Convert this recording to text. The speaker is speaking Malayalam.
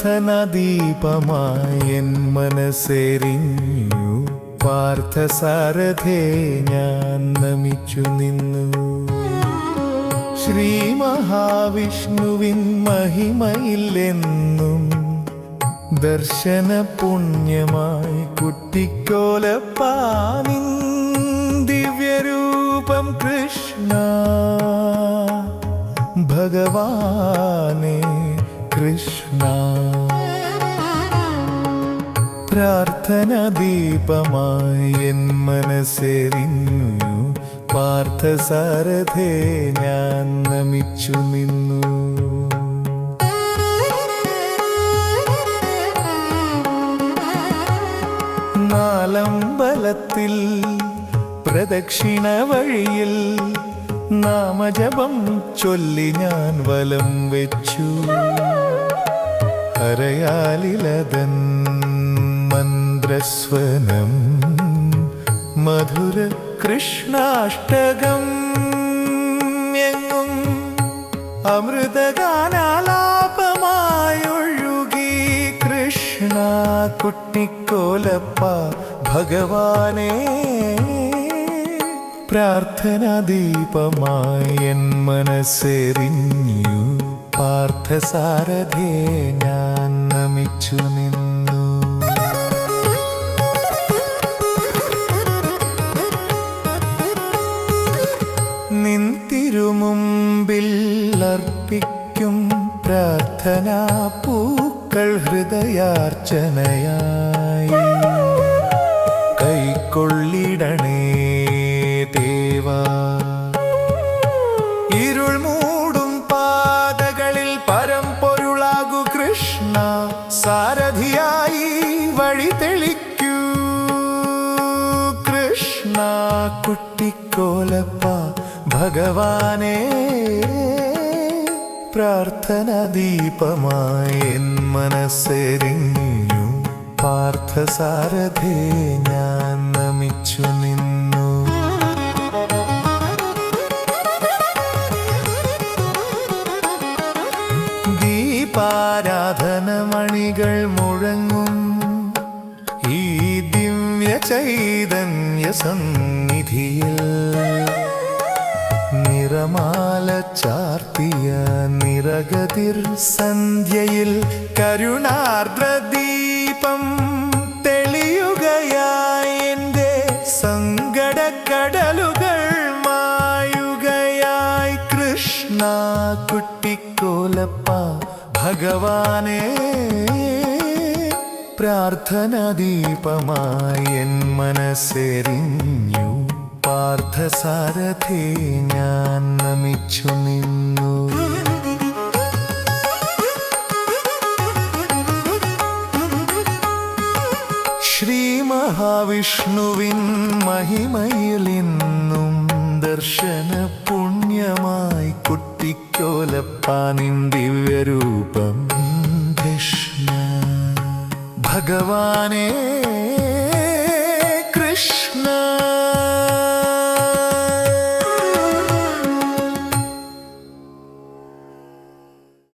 പ്രാർത്ഥന ദീപമായി എൻ മനസ്സെരിഞ്ഞു പാർത്ഥസാരഥേ ഞാൻ നമിച്ചു നിന്നു. ശ്രീ മഹാവിഷ്ണുവിൻ മഹിമയില്ലെന്നും ദർശന പുണ്യമായി കുട്ടിക്കോലപ്പാനിൻ ദിവ്യരൂപം കൃഷ്ണ ഭഗവാനെ കൃഷ്ണ. പ്രാർത്ഥന ദീപമായി എൻ മനസ്സെറിഞ്ഞു. പാർത്ഥസാരഥേ ഞാൻ നമിച്ചു നിന്നു. നാലമ്പലത്തിൽ പ്രദക്ഷിണ വഴിയിൽ നാമജപം ചൊല്ലി ഞാൻ വലം വെച്ചു. ഹരയാലിലതൻ മന്ത്രസ്വനം മധുര കൃഷ്ണാഷ്ടകം എങ്ങും അമൃതഗാനാലാപമായൊഴുകി കൃഷ്ണ കുട്ടിക്കോലപ്പ ഭഗവാനെ പ്രാർത്ഥന ദീപമായി എൻ മനസ്സെറിഞ്ഞു. പാർത്ഥസാരഥേ ഞാൻ നമിച്ചു നിന്നു. നിൻ തിരുമുമ്പിൽ അർപ്പിക്കും പ്രാർത്ഥന പൂക്കൾ ഹൃദയാർച്ചനയായി. കൈക്കൊള്ളിടണേ കൃഷ്ണ സാരഥിയായി വഴി തെളിക്കൂ. കൃഷ്ണ കുട്ടിക്കോലപ്പ ഭഗവാനെ പ്രാർത്ഥന ദീപമായി എൻ മനസ്സെറിഞ്ഞു പാർത്ഥസാരഥേ ഞാൻ നമിച്ചു നിന്നു. ചൈതന്യ സന്നിധിയിൽ നിറമാല ചാർത്തിയ നിറഗതിർ സന്ധ്യയിൽ കരുണാർദ്ര ദീപം തെളിയുകയായി എന്റെ സങ്കടക്കടലുകൾ മായുകയായി. കൃഷ്ണ കുട്ടിക്കോലപ്പ ഭഗവാനെ. പ്രാർത്ഥന ദീപമായി എൻ മനസ്സെറിഞ്ഞു. പാർത്ഥസാരഥേ ഞാൻ നമിച്ചു നിന്നു. ശ്രീ മഹാവിഷ്ണുവിൻ മഹിമയിലിന്നും ദർശന പുണ്യമായി കുട്ടിക്കോലപ്പാനിൻ ദിവ്യരൂപം കൃഷ്ണ ഭഗവാനേ